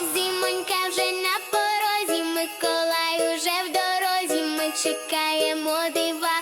Зимонька вже на порозі, Миколай уже в дорозі. Ми чекаємо дива,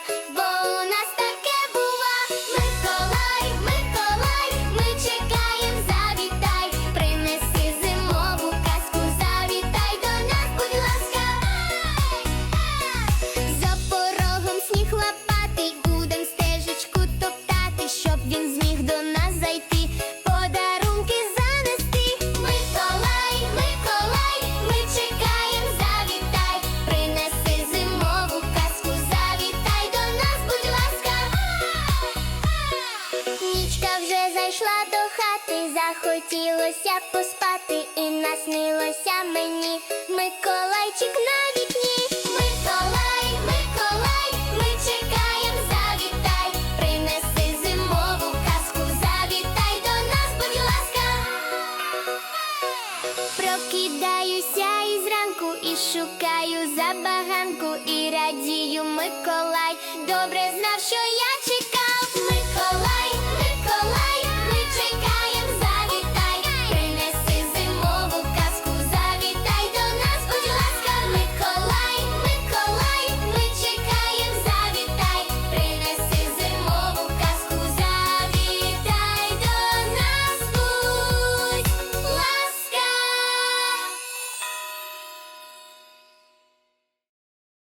захотілося поспати, і наснилося мені Миколайчик на вікні. Миколай, Миколай, ми чекаємо, завітай, принеси зимову казку, завітай до нас, будь ласка. Прокидаюся із ранку і шукаю забаганку, і радію Миколай. Добре